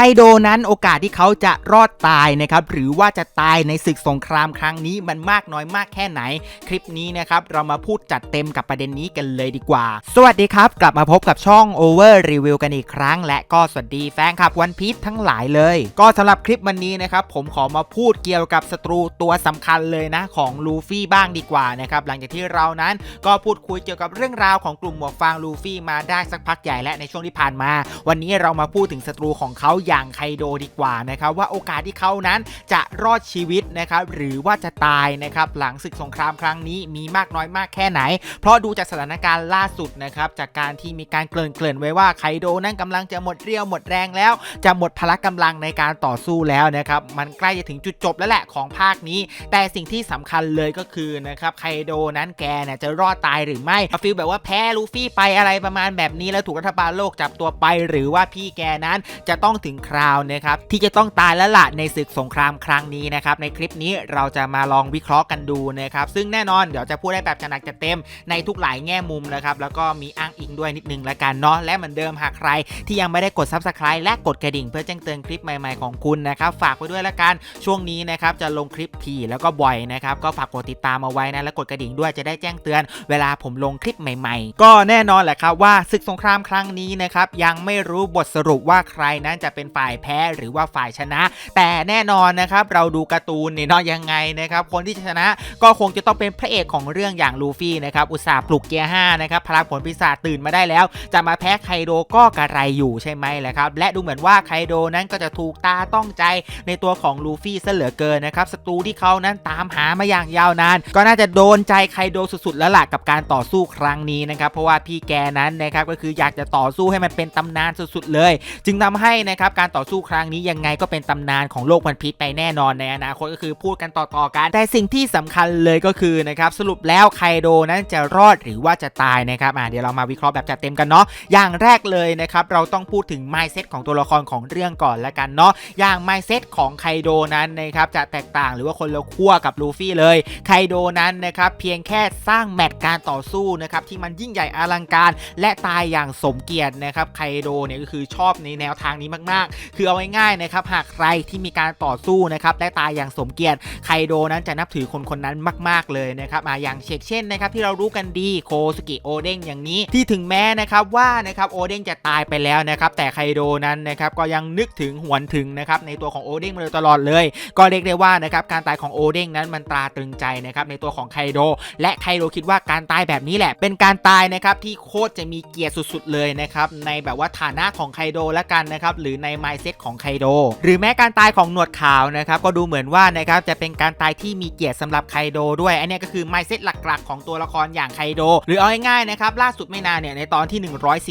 คโดนั้นโอกาสที่เขาจะรอดตายนะครับหรือว่าจะตายในศึกสงครามครั้งนี้มันมากน้อยมากแค่ไหน คลิปนี้นะครับเรามาพูดจัดเต็มกับประเด็นนี้กันเลยดีกว่า สวัสดีครับ กลับมาพบกับช่อง Over Review กันอีกครั้ง และก็สวัสดีแฟนคลับวันพีชทั้งหลายเลย ก็สำหรับคลิปวันนี้นะครับผมขอมาพูดเกี่ยวกับศัตรูตัวสำคัญเลยนะของลูฟี่บ้างดีกว่านะครับหลังจากที่เรานั้นก็พูดคุยเกี่ยวกับเรื่องราวของกลุ่มหมวกฟางลูฟี่มาได้สักพักใหญ่และในช่วงที่ผ่านมา วันนี้เรามาพูดถึงศัตรูของเขาอย่างไคโดดีกว่านะครับว่าโอกาสที่เขานั้นจะรอดชีวิตนะครับหรือว่าจะตายนะครับหลังศึกสงครามครั้งนี้มีมากน้อยมากแค่ไหน เพราะดูจากสถานการณ์ล่าสุดนะครับจากการที่มีการเกริ่นเกริ่นไว้ว่าไคโดนั้นกำลังจะหมดเรี่ยวหมดแรงแล้ว จะหมดพละกำลังในการต่อสู้แล้วนะครับมันใกล้จะถึงจุดจบแล้วแหละของภาคนี้ แต่สิ่งที่สำคัญเลยก็คือนะครับไคโดนั้นแกเนี่ยจะรอดตายหรือไม่ฟีลแบบว่าแพ้ลูฟี่ไปอะไรประมาณแบบนี้แล้วถูกรัฐบาลโลกจับตัวไป หรือว่าพี่แกนั้นจะต้องถึงคราวนะครับที่จะต้องตายแล้วล่ะในศึกสงครามครั้งนี้นะครับในคลิปนี้เราจะมาลองวิเคราะห์กันดูนะครับซึ่งแน่นอนเดี๋ยวจะพูดได้แบบจัดหนักจัดเต็มในทุกหลายแง่มุมนะครับแล้วก็มีอ้างอิงด้วยนิดนึงละกันเนาะและเหมือนเดิมหากใคร ที่ยังไม่ได้กด Subscribe และกดกระดิ่งเพื่อแจ้งเตือนคลิปใหม่ๆของคุณนะครับฝากไว้ด้วยละกันช่วงนี้นะครับจะลงคลิปถี่แล้วก็บ่อยนะครับก็ฝากกดติดตามเอาไว้นะและกดกระดิ่งด้วยจะได้แจ้งเตือน เวลาผมลงคลิปใหม่ ๆ ก็แน่นอนแหละครับว่าศึกสงครามครั้งนี้นะครับยังไม่รู้บทสรุปว่าใครนั้นจะเป็นฝ่ายแพ้หรือว่าฝ่ายชนะ แต่แน่นอนนะครับเราดูการ์ตูนเนี่ยเนาะยังไงนะครับคนที่ชนะก็คงจะต้องเป็นพระเอกของเรื่องอย่างลูฟี่นะครับอุตส่าห์ปลุกเกียร์5นะครับพลังผลปีศาจตื่นมาได้แล้ว จะมาแพ้ไคโดก็กระไรอยู่ใช่ไหมแหละครับและดูเหมือนว่าไคโดนั้นก็จะถูกตาต้องใจในตัวของลูฟี่ซะเหลือเกินนะครับศัตรูที่เขานั้นตามหามาอย่างยาวนาน ก็น่าจะโดนใจไคโดสุดๆ แล้วล่ะกับการต่อสู้ครั้งนี้นะครับเพราะว่าพี่แกนั้นนะครับก็คืออยากจะต่อสู้ให้มันเป็นตำนานสุดๆเลย จึงทำให้นะครับการต่อสู้ครั้งนี้ยังไงก็เป็นตำนานของโลกวันพีชไปแน่นอนในอนาคตก็คือพูดกันต่อๆกัน แต่สิ่งที่สำคัญเลยก็คือนะครับสรุปแล้วไคโดนั้นจะรอดหรือว่าจะตายนะครับอะเดี๋ยวเรามาวิเคราะห์แบบจัดเต็มกันเนาะอย่างแรกเลยนะครับเราต้องพูดถึง mindset ของตัวละครของเรื่องก่อนละกันเนาะอย่าง mindset ของไคโดนั้นนะครับจะแตกต่างหรือว่าคนละขั้วกับลูฟี่เลยไคโดนั้นนะครับเพียงแค่สร้างแมตช์การต่อสู้นะครับที่มันยิ่งใหญ่อลังการ และตายอย่างสมเกียรตินะครับไคโดเนี่ยก็คือชอบในแนวทางนี้มากๆคือเอาง่ายๆนะครับหากใครที่มีการต่อสู้นะครับและตายอย่างสมเกียรติไคโดนั้นจะนับถือคนคนนั้นมากๆเลยนะครับอะอย่างเช่นเช่นนะครับที่เรารู้กันดีโคสกิโอเด้งอย่างนี้ที่ถึงแม้นะครับว่านะครับโอเด้งจะตายไปแล้วนะครับแต่ไคโดนั้นนะครับก็ยังนึกถึงหวนถึงนะครับในตัวของโอเด้งมาโดยตลอดเลย ก็เรียกได้ว่านะครับการตายของโอเด้งนั้นมันตราตรึงใจนะครับในตัวของไคโด และไคโดคิดว่าการตายแบบนี้แหละ เป็นการตายนะครับที่โคตรจะมีเกียรติสุดๆเลยนะครับในแบบว่าฐานะของไคโดละกันนะครับหรือในไมเซ็ตของไคโด หรือแม้การตายของหนวดขาวนะครับก็ดูเหมือนว่านะครับจะเป็นการตายที่มีเกียรติสำหรับไคโดด้วย อันนี้ก็คือไมเซ็ตหลักๆ ของตัวละครอย่างไคโด หรือเอาง่ายๆนะครับล่าสุดไม่นานเนี่ยในตอนที่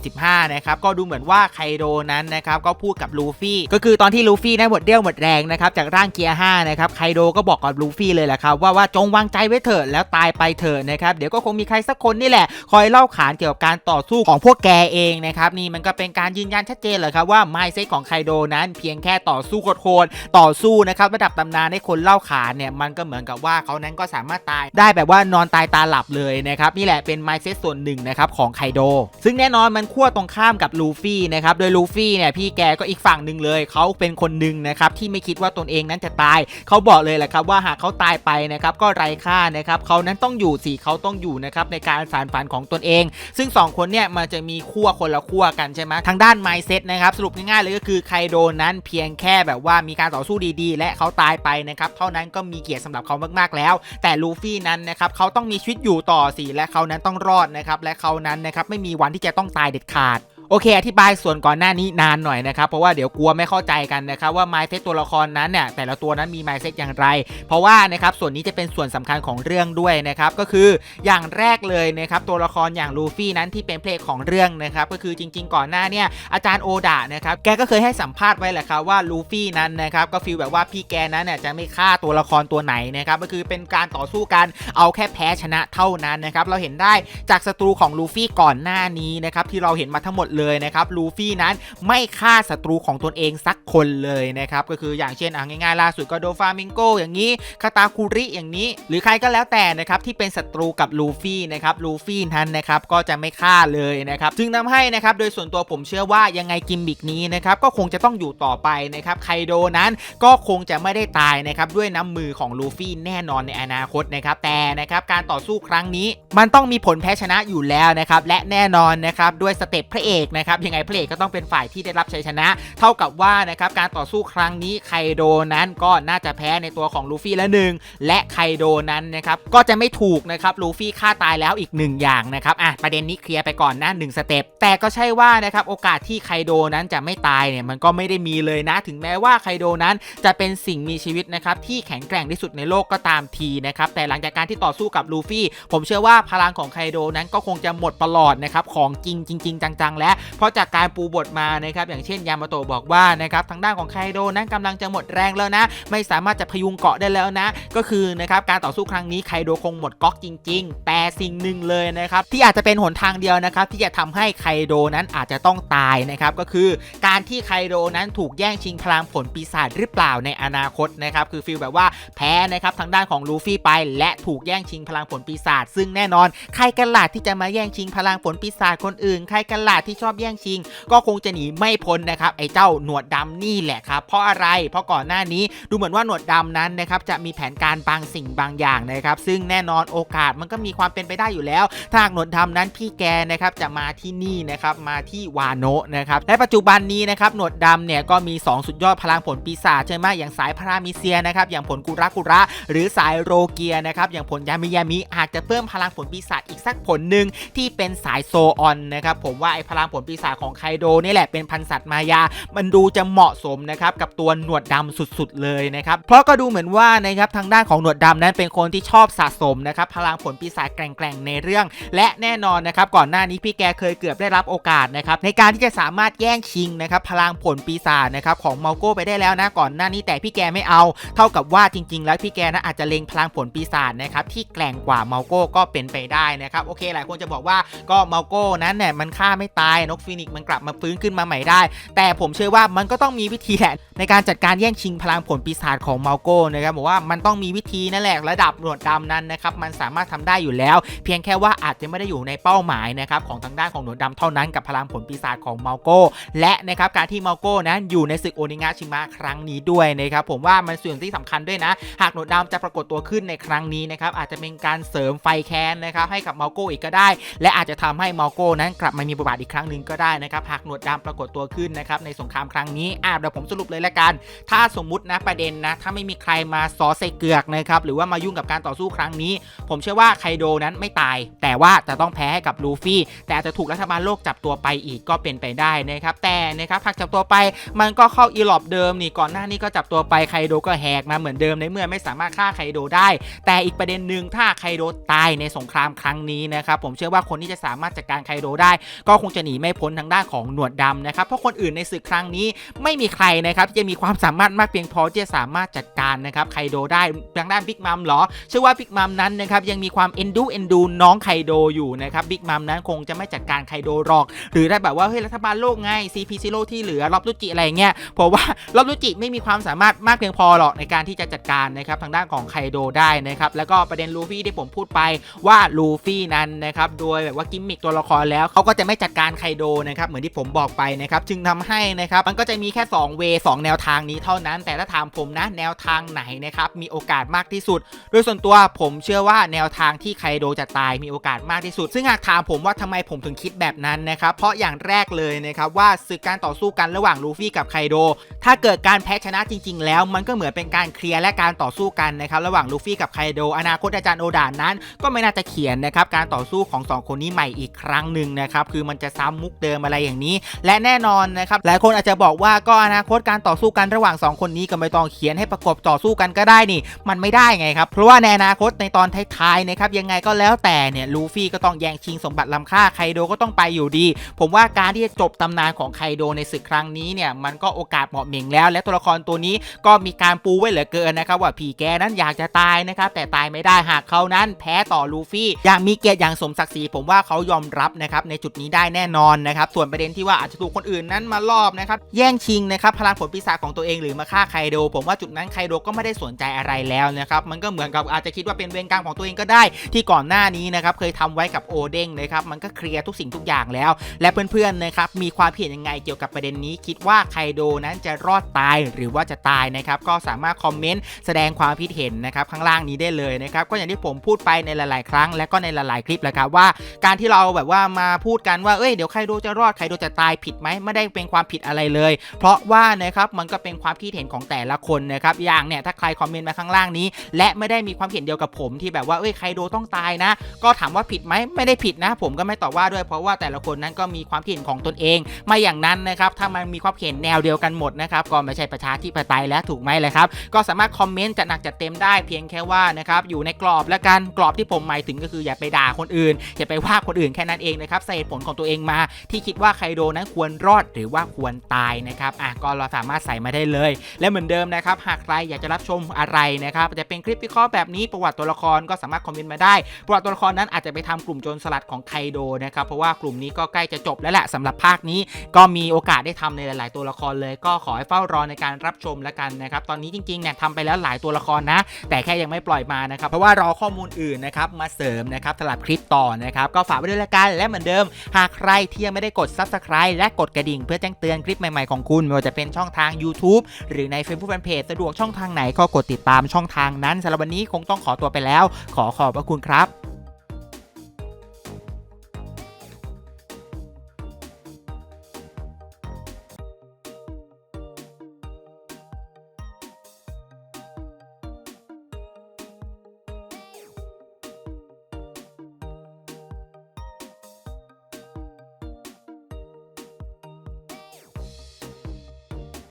145นะครับก็ดูเหมือนว่าไคโดนั้นนะครับก็พูดกับลูฟี่ก็คือตอนที่ลูฟี่นั้หมดเรี่ยวหมดแรงนะครับจากร่างเกียร์5นะครับไคโดก็บอกกับลูฟี่เลยแหละครับว่าว่าจงวางใจไว้เถอะแล้วตายไปเถอะนะครับเดี๋ยวก็คงมีใครสักคนนี่แหละ คอยเล่าขานเกี่ยวกับการต่อสู้ของพวกแกเองนะครับนี่มันก็เป็นการยืนยันชัดเจนเลยครับว่าไมเซ็ตของไคโดนั้นเพียงแค่ต่อสู้โคตรต่อสู้นะครับระดับตำนานให้คนเล่าขานเนี่ยมันก็เหมือนกับว่าเขานั้นก็สามารถตายได้แบบว่านอนตายตาหลับเลยนะครับนี่แหละเป็นไมเซ็ตส่วนหนึ่งนะครับของไคโด ซึ่งแน่นอนมันขั้วตรงข้ามกับลูฟี่นะครับโดยลูฟี่เนี่ยพี่แกก็อีกฝั่งหนึ่งเลยเขาเป็นคนหนึ่งนะครับที่ไม่คิดว่าตนเองนั้นจะตาย เขาบอกเลยแหละครับว่าหากเขาตายไปนะครับก็ไร้ค่านะครับเขานั้นต้องอยู่สิเขาต้องอยู่นะครับในการสานฝันของตนเอง ซึ่ง 2 คนเนี่ยมันจะมีขั้วคนละขั้วกันใช่ไหมทางด้าน mindset นะครับสรุปง่ายๆเลยก็คือไคโดนั้นเพียงแค่แบบว่ามีการต่อสู้ดีๆ และเขาตายไปนะครับเท่านั้นก็มีเกียรติสำหรับเขามากๆแล้ว แต่ลูฟี่นั้นนะครับเขาต้องมีชีวิตอยู่ต่อสิและเขานั้นต้องรอดนะครับและเขานั้นนะครับไม่มีวันที่จะต้องตายเด็ดขาด โอเค อธิบายส่วนก่อนหน้านี้นานหน่อยนะครับ เพราะว่าเดี๋ยวกลัวไม่เข้าใจกันนะครับว่า mindset ตัวละครนั้นเนี่ยแต่ละตัวนั้นมี mindset อย่างไร เพราะว่านะครับส่วนนี้จะเป็นส่วนสำคัญของเรื่องด้วยนะครับก็คืออย่างแรกเลยนะครับตัวละครอย่างลูฟี่นั้นที่เป็นเพลงของเรื่องนะครับก็คือจริง ๆ ก่อนหน้าเนี่ยอาจารย์โอดะนะครับแกก็เคยให้สัมภาษณ์ไว้แหละครับว่าลูฟี่นั้นนะครับก็ฟีลแบบว่าพี่แกนั้นเนี่ยจะไม่ฆ่าตัวละครตัวไหนนะครับก็คือเป็นการต่อสู้กันเอาแค่แพ้ชนะเท่านั้นนะครับเราเห็นได้จากศัตรูของลูฟี่ก่อนหน้านี้นะครับที่เราเห็นมาทั้งหมดเลยนะครับลูฟี่นั้นไม่ฆ่าศัตรูของตนเองสักคนเลยนะครับก็คืออย่างเช่นอะง่ายๆล่าสุดก็โดฟามิงโกอย่างนี้คาตาคุริอย่างนี้ หรือใครก็แล้วแต่นะครับที่เป็นศัตรูกับลูฟี่นะครับลูฟี่นั้นนะครับก็จะไม่ฆ่าเลยนะครับจึงทำให้นะครับโดยส่วนตัวผมเชื่อว่ายังไงกิมมิกนี้นะครับก็คงจะต้องอยู่ต่อไปนะครับไคโดนั้นก็คงจะไม่ได้ตายนะครับด้วยน้ำมือของลูฟี่แน่นอนในอนาคตนะครับแต่นะครับการต่อสู้ครั้งนี้ มันต้องมีผลแพ้ชนะอยู่แล้วนะครับและแน่นอนนะครับด้วยสเต็ปพระเอกนะครับยังไงพระเอกก็ต้องเป็นฝ่ายที่ได้รับชัยชนะ เท่ากับว่านะครับการต่อสู้ครั้งนี้ไคโดนั้นก็น่าจะแพ้ในตัวของลูฟี่ละหนึ่งและไคโดนั้นนะครับก็จะไม่ถูกนะครับลูฟี่ฆ่าตายแล้วอีกหนึ่งอย่างนะครับอะประเด็นนี้เคลียร์ไปก่อนนะหนึ่งสเต็ปแต่ก็ใช่ว่านะครับโอกาสที่ไคโดนั้นจะไม่ตายเนี่ยมันก็ไม่ได้มีเลยนะ ถึงแม้ว่าไคโดนั้นจะเป็นสิ่งมีชีวิตนะครับที่แข็งแกร่งที่สุดในโลกก็ตามทีนะครับแต่หลังจากการที่ต่อสู้กับลูฟี่ ผมเชื่อว่าพลังของไคโดนั้นก็คงจะหมดประหลอดนะครับของจริงจริง ๆ จังๆแล้วเพราะจากการปูบทมานะครับอย่างเช่นยามาโตะบอกว่านะครับทางด้านของไคโดนั้นกำลังจะหมดแรงแล้วนะ ไม่สามารถจะพยุงเกาะได้แล้วนะ ก็คือนะครับการต่อสู้ครั้งนี้ไคโดคงหมดก๊อกจริง ๆ แต่สิ่งหนึ่งเลยนะครับที่อาจจะเป็นหนทางเดียวนะครับที่จะทำให้ไคโดนั้นอาจจะต้องตายนะครับก็คือการที่ไคโดนั้นถูกแย่งชิงพลังผลปีศาจหรือเปล่าในอนาคตนะครับคือฟีลแบบว่าแพ้นะครับทางด้านของลูฟี่ไป และถูกแย่งชิงพลังผลปีศาจซึ่งแน่นอนใครกันล่ะที่จะมาแย่งชิงพลังผลปีศาจคนอื่นใครกันล่ะที่ชอบแย่งชิง ก็คงจะหนีไม่พ้นนะครับไอ้เจ้าหนวดดำนี่แหละครับ เพราะอะไร เพราะก่อนหน้านี้ดูเหมือนว่าหนวดดำนั้นนะครับจะมีแผนการบางสิ่งบางอย่างนะครับ ซึ่งแน่นอนโอกาสมันก็มีความเป็นไปได้อยู่แล้ว ถ้าหากหนวดดำนั้นพี่แกนะครับจะมาที่นี่นะครับมาที่วาโนะนะครับและปัจจุบันนี้นะครับหนวดดำเนี่ยก็มี 2 สุดยอดพลังผลปีศาจใช่ไหมอย่างสายพารามิเซียนะครับอย่างผลกุระกุระ หรือสายโรเกียนะครับอย่างผลยามิยามิอาจจะเพิ่มพลังผลปีศาจอีกสักผลหนึ่งที่เป็นสายโซออนนะครับผมว่าไอ้พลังผลปีศาจของไคโดนี่แหละเป็นพันสัตว์มายา มันดูจะเหมาะสมนะครับกับตัวหนวดดำสุดๆเลยนะครับ เพราะก็ดูเหมือนว่านะครับทางด้านของหนวดดำนั้นเป็นคนที่ชอบสะสมนะครับพลังผลปีศาจแกร่งๆในเรื่อง และแน่นอนนะครับก่อนหน้านี้พี่แกเคยเกือบได้รับโอกาสนะครับในการที่จะสามารถแย่งชิงนะครับพลังผลปีศาจนะครับของมาโก้ไปได้แล้วนะก่อนหน้านี้แต่พี่แกไม่เอา เท่ากับว่าจริง ๆ แล้วพี่แกนะอาจจะเล็งพลังผลปีศาจนะครับที่แกร่งกว่ามาโก้ก็เป็นไปได้นะครับโอเคหลายคนจะบอกว่าก็มาโก้นั้นเนี่ยมันฆ่าไม่ตายนกฟินิกซ์มันกลับมาฟื้นขึ้นมาใหม่ได้ แต่ผมเชื่อว่ามันก็ต้องมีวิธีแหละในการจัดการแย่งชิงพลังผลปีศาจของมาโก้นะครับบอกว่ามันต้องมีวิธีนั่นแหละระดับหนวดดำนั้นนะครับมันสามารถทำได้อยู่แล้ว เพียงแค่ว่าอาจจะไม่ได้อยู่ในเป้าหมายนะครับของทางด้านของหนวดดำเท่านั้นกับพลังผลปีศาจของมาโก้และนะครับการที่มาโก้นั้นอยู่ในศึกโอนิงะชิมะครั้งนี้ด้วยนะครับผมว่ามันส่วนที่สำคัญด้วยนะ หากหนวดดำจะปรากฏตัวขึ้นในครั้งนี้นะครับอาจจะเป็นการเสริมไฟแค้นนะครับให้กับมาโก้อีกก็ได้ และอาจจะทำให้มาโก้นั้นกลับมามีบทบาทอีกครั้งึงก็ได้นะครับหากหนวดดำปรากฏตัวขึ้นนะครับในสงครามครั้งนี้อะเดี๋ยวผมสรุปเลยละกัน ถ้าสมมุตินะประเด็นนะถ้าไม่มีใครมาซอใส่เกือกนะครับหรือว่ามายุ่งกับการต่อสู้ครั้งนี้ ผมเชื่อว่าไคโดนั้นไม่ตาย แต่ว่าจะต้องแพ้ให้กับลูฟี่ แต่อาจจะถูกรัฐบาลโลกจับตัวไปอีกก็เป็นไปได้นะครับแต่นะครับหากจับตัวไปมันก็เข้าอีหลอบเดิมนี่ก่อนหน้านี้ก็จับตัวไปไคโดก็แหกมาเหมือนเดิมในเมื่อไม่สามารถฆ่าไคโดได้ แต่อีกประเด็นหนึ่งถ้าไคโดตายในสงครามครั้งนี้นะครับผมเชื่อว่าคนที่จะสามารถจัดการไคโดได้ ก็คงจะหนีไม่พ้นทางด้านของหนวดดำนะครับเพราะคนอื่นในศึกครั้งนี้ไม่มีใครนะครับที่จะมีความสามารถมากเพียงพอที่จะสามารถจัดการนะครับไคโดได้ทางด้านบิ๊กมัมหรอเชื่อว่าบิ๊กมัมนั้นนะครับยังมีความเอ็นดูเอ็นดูน้องไคโดอยู่นะครับบิ๊กมัมนั้นคงจะไม่จัดการไคโดหรอก หรือได้แบบว่าเฮ้ยรัฐบาลโลกไง CP ซีโร่ที่เหลือรอบลุจิอะไรเงี้ยเพราะว่ารอบลุจิไม่มีความสามารถมากเพียงพอหรอกในการที่จะจัดการนะครับทางด้านของไคโดได้นะครับแล้วก็ประเด็นลูฟี่ที่ผมพูดไปว่าลูฟี่นั้นนะครับโดยแบบว่ากิมมิคตัวละครแล้วเขาก็จะไม่จัดการไคโดนะครับ เหมือนที่ผมบอกไปนะครับ จึงทำให้นะครับ มันก็จะมีแค่ 2 เวสองแนวทางนี้เท่านั้น แต่ถ้าถามผมนะ แนวทางไหนนะครับ มีโอกาสมากที่สุด โดยส่วนตัวผมเชื่อว่าแนวทางที่ไคโดจะตายมีโอกาสมากที่สุด ซึ่งหากถามผมว่าทำไมผมถึงคิดแบบนั้นนะครับ เพราะอย่างแรกเลยนะครับว่าศึกการต่อสู้กันระหว่างลูฟี่กับไคโด ถ้าเกิดการแพ้ชนะจริง ๆ แล้ว มันก็เหมือนเป็นการเคลียร์และการต่อสู้กันนะครับ ระหว่างลูฟี่กับไคโด อนาคตอาจารย์โอดานนั้น ก็ไม่น่าจะเขียนนะครับการต่อสู้ของ 2 คนนี้ใหม่อีกครั้งหนึ่งนะครับคือมันจะซ้ำมุกเดิมอะไรอย่างนี้ และแน่นอนนะครับหลายคนอาจจะบอกว่าก็อนาคตการต่อสู้กันระหว่าง 2 คนนี้ก็ไม่ต้องเขียนให้ประกบต่อสู้กันก็ได้นี่ มันไม่ได้ไงครับเพราะว่าในอนาคตในตอนท้ายๆนะครับยังไงก็แล้วแต่เนี่ยลูฟี่ก็ต้องแย่งชิงสมบัติล้ำค่าไคโดก็ต้องไปอยู่ดี ผมว่าการที่จะจบตำนานของไคโดในศึกครั้งนี้เนี่ยมันก็โอกาสเหมาะเหม่งแล้ว และตัวละครตัวนี้ก็มีการปูไว้เหลือเกินนะครับว่าผีแกนั้นอยากจะตายนะครับแต่ตายไม่ได้หากเขานั้นแพ้ต่อลูฟี่อย่างมีเกียรติอย่างสมศักดิ์ศรีผมว่าเขายอมรับนะครับในจุดนี้ได้แน่นอนนะครับ ส่วนประเด็นที่ว่าอาจจะถูกคนอื่นนั้นมารอบนะครับ แย่งชิงนะครับพลังผลปีศาจของตัวเองหรือมาฆ่าไคโด ผมว่าจุดนั้นไคโดก็ไม่ได้สนใจอะไรแล้วนะครับ มันก็เหมือนกับอาจจะคิดว่าเป็นเวรกรรมของตัวเองก็ได้ ที่ก่อนหน้านี้นะครับเคยทำไว้กับโอเด้งนะครับ มันก็เคลียร์ทุกสิ่งทุกอย่างแล้ว และเพื่อนๆนะครับมีความเห็นยังไงเกี่ยวกับประเด็นนี้ คิดว่าไคโดนั้นจะรอดตายหรือว่าจะตายนะครับ ก็สามารถคอมเมนต์แสดงความคิดเห็นนะครับข้างล่างนี้ได้เลยนะครับ ก็อย่างที่ผมพูดไปในหลาย ๆ ครั้งและก็ในหลาย ๆ คลิปแหละครับว่า การที่เราแบบว่ามาพูดกันว่าเอ้ยเดี๋ยวไคโดจะรอดไคโดจะตายผิดไหมไม่ได้เป็นความผิดอะไรเลย เพราะว่านะครับมันก็เป็นความคิดเห็นของแต่ละคนนะครับอย่างเนี่ยถ้าใครคอมเมนต์มาข้างล่างนี้ และไม่ได้มีความเห็นเดียวกับผมที่แบบว่าเอ้ยไคโดต้องตายนะ ก็ถามว่าผิดไหมไม่ได้ผิดนะ ผมก็ไม่ตอบว่าด้วย เพราะว่าแต่ละคนนั้นก็มีความเห็นของตนเองไม่อย่างนั้นนะครับถ้ามันมีความเห็นแนวเดียวกันหมดนะครับก็ไม่ใช่ประชาธิปไตยแล้วถูกไหมเลยครับก็สามารถคอมเมนต์จัดหนักจัดเต็มได้เพียงแค่ว่านะครับอยู่ในกรอบและกันกรอบที่ผมหมายถึงก็คืออย่าไปด่าคนอื่นอย่าไปว่าคนอื่นแค่นั้นเองนะครับใส่ผลของตัวเองมาที่คิดว่าไคโดนั้นควรรอดหรือว่าควรตายนะครับอะก็เราสามารถใส่มาได้เลย และเหมือนเดิมนะครับ หากใครอยากจะรับชมอะไรนะครับจะเป็นคลิปวิเคราะห์แบบนี้ประวัติตัวละครก็สามารถคอมเมนต์มาได้ ประวัติตัวละครนั้นอาจจะไปทำกลุ่มโจรสลัดของไคโดนะครับเพราะว่ากลุ่มนี้ก็ใกล้จะจบแล้วแหละสำหรับภาคนี้ ก็มีโอกาสได้ทำในหลาย ๆ ตัวละครเลยก็ขอให้เฝ้ารอในการรับชมแล้วกันนะครับตอนนี้จริงๆเนี่ยทำไปแล้วหลายตัวละครนะ แต่แค่ยังไม่ปล่อยมานะครับเพราะว่ารอข้อมูลอื่นนะครับมาเสริมนะครับสำหรับคลิปต่อนะครับก็ฝากไว้ด้วยละกันและเหมือนเดิม หากใครที่ยังไม่ได้กด Subscribe และกดกระดิ่งเพื่อแจ้งเตือนคลิปใหม่ๆของคุณไม่ว่าจะเป็นช่องทาง YouTube หรือใน Facebook Fanpage สะดวกช่องทางไหนก็กดติดตามช่องทางนั้นสำหรับวันนี้คงต้องขอตัวไปแล้ว ขอขอบพระคุณครับ